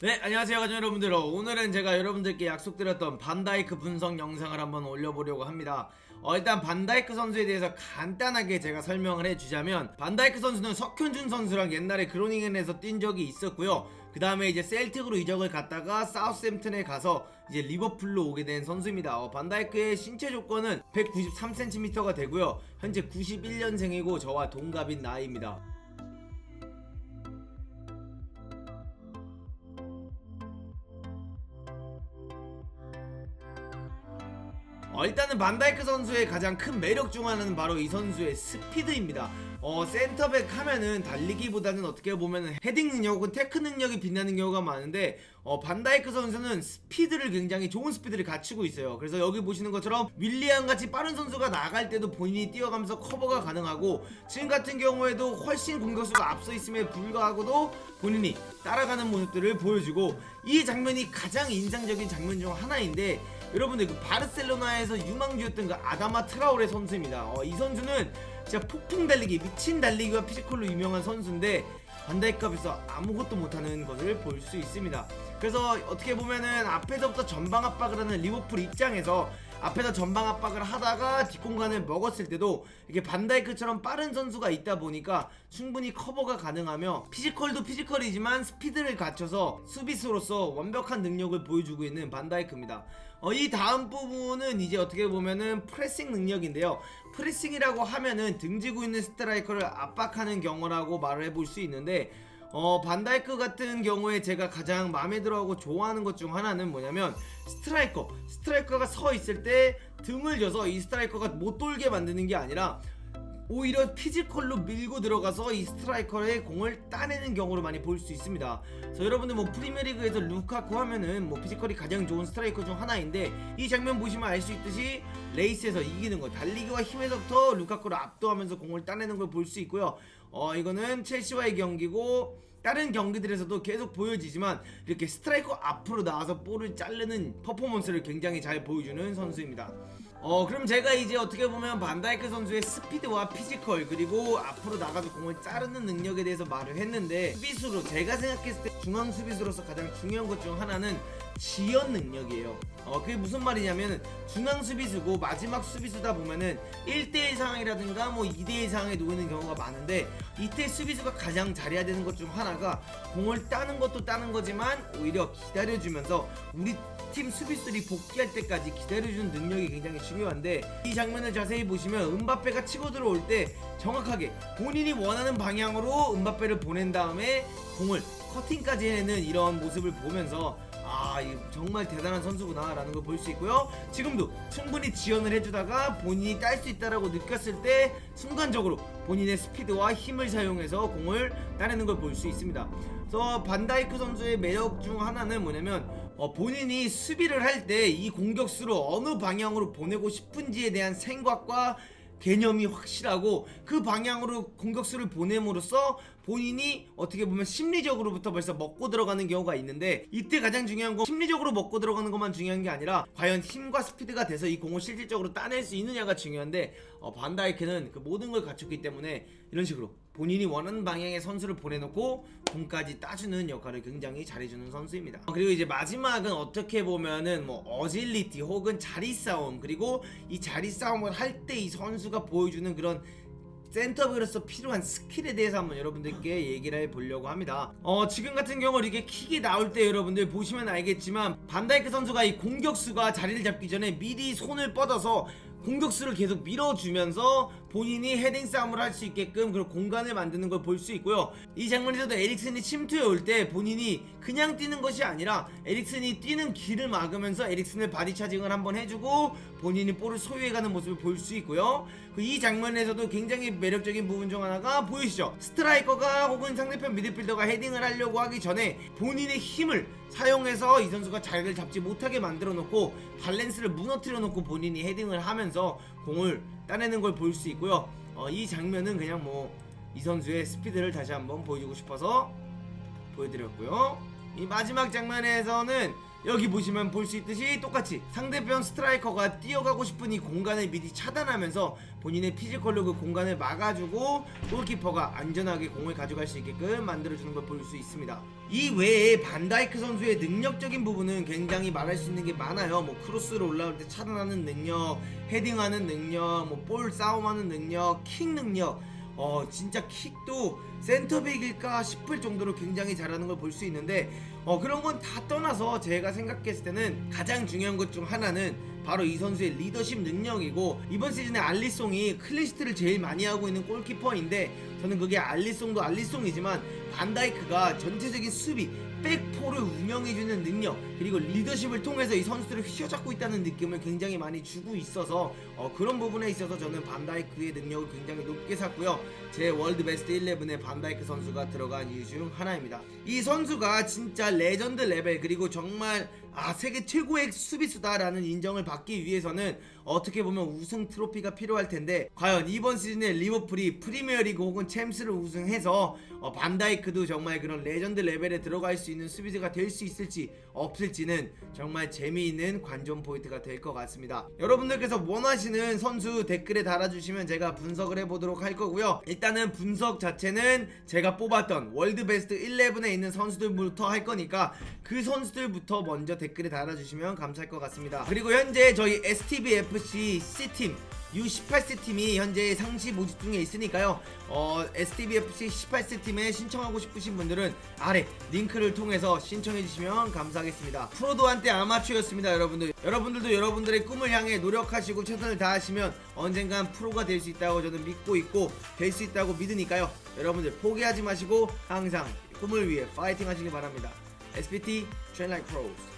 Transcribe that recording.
네 안녕하세요 가족 여러분들. 어, 오늘은 제가 여러분들께 약속드렸던 반다이크 분석 영상을 한번 올려보려고 합니다. 어, 일단 반다이크 선수에 대해서 간단하게 제가 설명을 해주자면 반다이크 선수는 석현준 선수랑 옛날에 그로닝엔에서 뛴 적이 있었고요. 그 다음에 이제 셀틱으로 이적을 갔다가 사우스햄튼에 가서 이제 리버풀로 오게 된 선수입니다. 어, 반다이크의 신체 조건은 193cm가 되고요. 현재 91년생이고 저와 동갑인 나이입니다 어, 일단은 반다이크 선수의 가장 큰 매력 중 하나는 바로 이 선수의 스피드입니다. 어, 센터백 하면은 달리기보다는 어떻게 보면은 헤딩 능력 혹은 테크 능력이 빛나는 경우가 많은데 어, 반다이크 선수는 스피드를 굉장히 좋은 스피드를 갖추고 있어요. 그래서 여기 보시는 것처럼 윌리안 같이 빠른 선수가 나갈 때도 본인이 뛰어가면서 커버가 가능하고 지금 같은 경우에도 훨씬 공격수가 앞서 있음에 불구하고도 본인이 따라가는 모습들을 보여주고 이 장면이 가장 인상적인 장면 중 하나인데 여러분들 그 바르셀로나에서 유망주였던 그 아다마 트라오레 선수입니다. 어, 이 선수는 진짜 폭풍 달리기, 미친 달리기와 피지컬로 유명한 선수인데 반다이크업에서 아무것도 못하는 것을 볼 수 있습니다. 그래서 어떻게 보면은 앞에서부터 전방 압박을 하는 리버풀 입장에서 앞에서 전방 압박을 하다가 뒷공간을 먹었을 때도 이렇게 반다이크처럼 빠른 선수가 있다 보니까 충분히 커버가 가능하며 피지컬도 피지컬이지만 스피드를 갖춰서 수비수로서 완벽한 능력을 보여주고 있는 반다이크입니다. 어, 이 다음 부분은 이제 어떻게 보면은 프레싱 능력인데요. 프레싱이라고 하면은 등지고 있는 스트라이커를 압박하는 경우라고 말을 해볼 수 있는데 어, 반다이크 같은 경우에 제가 가장 마음에 들어하고 좋아하는 것 중 하나는 뭐냐면 스트라이커 스트라이커가 서 있을 때 등을 져서 이 스트라이커가 못 돌게 만드는 게 아니라 오히려 피지컬로 밀고 들어가서 이 스트라이커의 공을 따내는 경우를 많이 볼 수 있습니다. 그래서 여러분들 뭐 프리미어리그에서 루카쿠 하면은 뭐 피지컬이 가장 좋은 스트라이커 중 하나인데 이 장면 보시면 알 수 있듯이 레이스에서 이기는 거 달리기와 힘에서부터 루카쿠를 압도하면서 공을 따내는 걸 볼 수 있고요. 어 이거는 첼시와의 경기고 다른 경기들에서도 계속 보여지지만 이렇게 스트라이커 앞으로 나와서 볼을 자르는 퍼포먼스를 굉장히 잘 보여주는 선수입니다. 어 그럼 제가 이제 어떻게 보면 반다이크 선수의 스피드와 피지컬 그리고 앞으로 나가서 공을 자르는 능력에 대해서 말을 했는데 수비수로 제가 생각했을 때 중앙 수비수로서 가장 중요한 것 중 하나는 지연 능력이에요. 어 그게 무슨 말이냐면 중앙 수비수고 마지막 수비수다 보면은 1대1 상황이라든가 뭐 2대1 상황에 놓이는 경우가 많은데 이때 수비수가 가장 잘해야 되는 것 중 하나가 공을 따는 것도 따는 거지만 오히려 기다려주면서 우리 팀 수비수들이 복귀할 때까지 기다려주는 능력이 굉장히 중요한데 이 장면을 자세히 보시면 은바페가 치고 들어올 때 정확하게 본인이 원하는 방향으로 은바페를 보낸 다음에 공을 커팅까지 해내는 이런 모습을 보면서 아, 이 정말 대단한 선수구나라는 걸 볼 수 있고요. 지금도 충분히 지원을 해주다가 본인이 딸 수 있다라고 느꼈을 때 순간적으로 본인의 스피드와 힘을 사용해서 공을 따내는 걸 볼 수 있습니다. 그래서 반다이크 선수의 매력 중 하나는 뭐냐면 어, 본인이 수비를 할 때 이 공격수로 어느 방향으로 보내고 싶은지에 대한 생각과 개념이 확실하고 그 방향으로 공격수를 보냄으로써 본인이 어떻게 보면 심리적으로부터 벌써 먹고 들어가는 경우가 있는데 이때 가장 중요한 건 심리적으로 먹고 들어가는 것만 중요한 게 아니라 과연 힘과 스피드가 돼서 이 공을 실질적으로 따낼 수 있느냐가 중요한데 어, 반다이크는 그 모든 걸 갖췄기 때문에 이런 식으로 본인이 원하는 방향의 선수를 보내놓고 공까지 따주는 역할을 굉장히 잘해주는 선수입니다. 어, 그리고 이제 마지막은 어떻게 보면은 뭐 어질리티 혹은 자리 싸움 그리고 이 자리 싸움을 할 때 이 선수가 보여주는 그런 센터백으로서 필요한 스킬에 대해서 한번 여러분들께 얘기를 해보려고 합니다. 어, 지금 같은 경우 이렇게 킥이 나올 때 여러분들 보시면 알겠지만 반다이크 선수가 이 공격수가 자리를 잡기 전에 미리 손을 뻗어서 공격수를 계속 밀어주면서 본인이 헤딩 싸움을 할 수 있게끔 그런 공간을 만드는 걸 볼 수 있고요. 이 장면에서도 에릭슨이 침투해 올 때 본인이 그냥 뛰는 것이 아니라 에릭슨이 뛰는 길을 막으면서 에릭슨을 바디 차징을 한번 해주고 본인이 볼을 소유해가는 모습을 볼 수 있고요. 그 이 장면에서도 굉장히 매력적인 부분 중 하나가 보이시죠? 스트라이커가 혹은 상대편 미드필더가 헤딩을 하려고 하기 전에 본인의 힘을 사용해서 이 선수가 자리를 잡지 못하게 만들어 놓고 밸런스를 무너뜨려 놓고 본인이 헤딩을 하면서 공을 따내는 걸 볼 수 있고요. 어, 이 장면은 그냥 뭐 이 선수의 스피드를 다시 한번 보여주고 싶어서 보여드렸고요. 이 마지막 장면에서는 여기 보시면 볼 수 있듯이 똑같이 상대편 스트라이커가 뛰어가고 싶은 이 공간을 미리 차단하면서 본인의 피지컬로 그 공간을 막아주고 골키퍼가 안전하게 공을 가져갈 수 있게끔 만들어주는 걸 볼 수 있습니다. 이 외에 반다이크 선수의 능력적인 부분은 굉장히 말할 수 있는 게 많아요. 뭐 크로스로 올라올 때 차단하는 능력, 헤딩하는 능력, 뭐 볼 싸움하는 능력, 킥 능력. 어 진짜 킥도 센터백일까 싶을 정도로 굉장히 잘하는 걸 볼 수 있는데 어 그런 건 다 떠나서 제가 생각했을 때는 가장 중요한 것 중 하나는 바로 이 선수의 리더십 능력이고 이번 시즌에 알리송이 클리시트를 제일 많이 하고 있는 골키퍼인데 저는 그게 알리송도 알리송이지만 반다이크가 전체적인 수비 백포를 운영해주는 능력 그리고 리더십을 통해서 이 선수들을 휘어잡고 있다는 느낌을 굉장히 많이 주고 있어서 어, 그런 부분에 있어서 저는 반다이크의 능력을 굉장히 높게 샀고요. 제 월드 베스트 11에 반다이크 선수가 들어간 이유 중 하나입니다. 이 선수가 진짜 레전드 레벨 그리고 정말 아 세계 최고의 수비수다라는 인정을 받기 위해서는 어떻게 보면 우승 트로피가 필요할 텐데 과연 이번 시즌에 리버풀이 프리미어리그 혹은 챔스를 우승해서 어, 반다이크도 정말 그런 레전드 레벨에 들어갈 수 있는 수비수가 될 수 있을지 없을지는 정말 재미있는 관전 포인트가 될 것 같습니다. 여러분들께서 원하시는 선수 댓글에 달아주시면 제가 분석을 해보도록 할 거고요. 일단은 분석 자체는 제가 뽑았던 월드 베스트 11에 있는 선수들부터 할 거니까 그 선수들부터 먼저 댓글 에 달아주시면 감사할 것 같습니다. 그리고 현재 저희 STBFC C팀 U18세 팀이 현재 상시 모집 중에 있으니까요. 어, STBFC 18세 팀에 신청하고 싶으신 분들은 아래 링크를 통해서 신청해 주시면 감사하겠습니다. 프로도 한때 아마추어였습니다, 여러분들. 여러분들도 여러분들의 꿈을 향해 노력하시고 최선을 다하시면 언젠간 프로가 될 수 있다고 저는 믿고 있고 될 수 있다고 믿으니까요. 여러분들 포기하지 마시고 항상 꿈을 위해 파이팅 하시기 바랍니다. SPT Train Like Pros.